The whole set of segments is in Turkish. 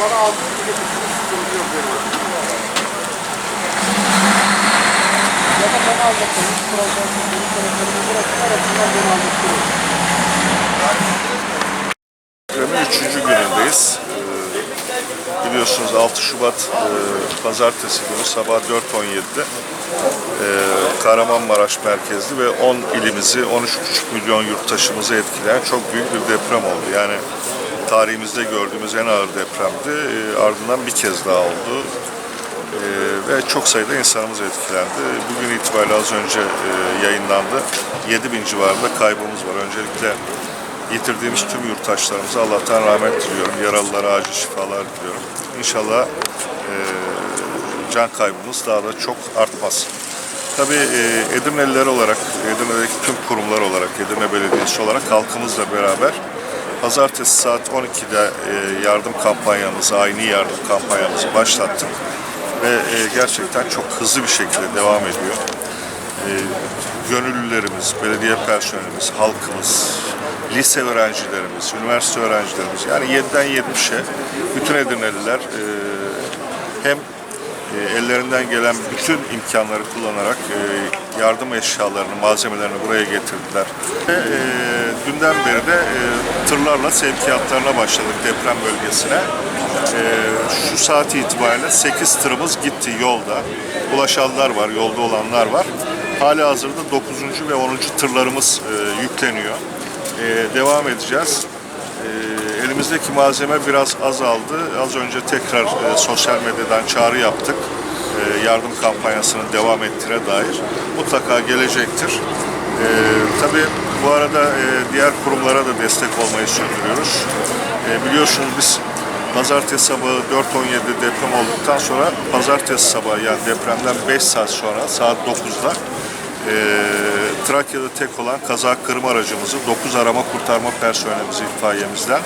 Bana gibi bir sıkıntı yok benim. Ya da bana problem yok. Benim telefonumu bırakın arasınlar beni aldıklarım. Depremin üçüncü günündeyiz. Ee, biliyorsunuz 6 Şubat e, Pazartesi günü sabah 4.17'de e, Kahramanmaraş merkezli ve 10 ilimizi, 13,5 milyon yurttaşımızı etkileyen çok büyük bir deprem oldu. Yani tarihimizde gördüğümüz en ağır depremdi. E, ardından bir kez daha oldu. E, ve çok sayıda insanımız etkilendi. Bugün itibariyle az önce e, yayınlandı. 7 bin civarında kaybımız var. Öncelikle yitirdiğimiz tüm yurttaşlarımıza Allah'tan rahmet diliyorum. Yaralılara acil şifalar diliyorum. İnşallah e, can kaybımız daha da çok artmaz. Tabii e, Edirneliler olarak, Edirne'deki tüm kurumlar olarak, Edirne Belediyesi olarak halkımızla beraber Pazartesi saat 12'de e, yardım kampanyamızı, aynı yardım kampanyamızı başlattık. Ve e, gerçekten çok hızlı bir şekilde devam ediyor. E, gönüllülerimiz, belediye personelimiz, halkımız, lise öğrencilerimiz, üniversite öğrencilerimiz yani 7'den 70'e bütün Edirneliler hem e, ellerinden gelen bütün imkanları kullanarak e, yardım eşyalarını, malzemelerini buraya getirdiler. Ve, e, dünden beri de e, tırlarla sevkiyatlarına başladık deprem bölgesine. E, şu saat itibariyle 8 tırımız gitti yolda. Ulaşanlar var, yolda olanlar var. Hali hazırda 9. ve 10. tırlarımız yükleniyor. Devam edeceğiz. Elimizdeki malzeme biraz azaldı. Az önce tekrar e, sosyal medyadan çağrı yaptık. E, yardım kampanyasının devam ettiğine dair. Mutlaka gelecektir. E, tabii bu arada e, diğer kurumlara da destek olmayı sürdürüyoruz. E, biliyorsunuz biz Pazartesi sabahı 4.17 deprem olduktan sonra Pazartesi sabahı yani depremden 5 saat sonra saat 9'da e, Trakya'da tek olan kaza kırma aracımızı 9 arama kurtarma personelimizi itfaiyemizden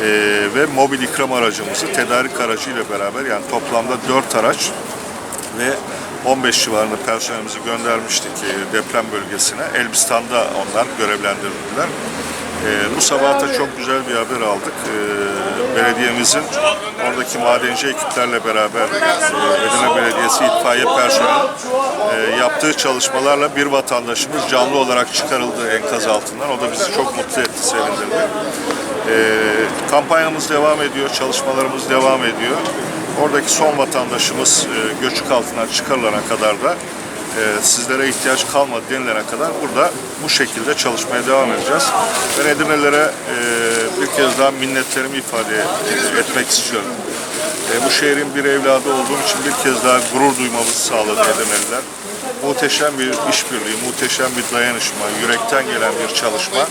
e, ve mobil ikram aracımızı tedarik aracıyla beraber yani toplamda 4 araç ve 15 civarında personelimizi göndermiştik e, deprem bölgesine. Elbistan'da onlar görevlendirildiler. E, bu sabah da çok güzel bir haber aldık. E, belediyemizin oradaki madenci ekiplerle beraber e, Edirne Belediyesi itfaiye personeli e, yaptığı çalışmalarla bir vatandaşımız canlı olarak çıkarıldı enkaz altından. O da bizi çok mutlu etti, sevindirdi. E, kampanyamız devam ediyor, çalışmalarımız devam ediyor. Oradaki son vatandaşımız e, göçük altından çıkarılana kadar da e, sizlere ihtiyaç kalmadı denilene kadar burada bu şekilde çalışmaya devam edeceğiz. Ben Edirne'lere e, bir kez daha minnetlerimi ifade etmek istiyorum. E, bu şehrin bir evladı olduğum için bir kez daha gurur duymamızı sağladı Edirneliler. Muhteşem bir işbirliği, muhteşem bir dayanışma, yürekten gelen bir çalışma.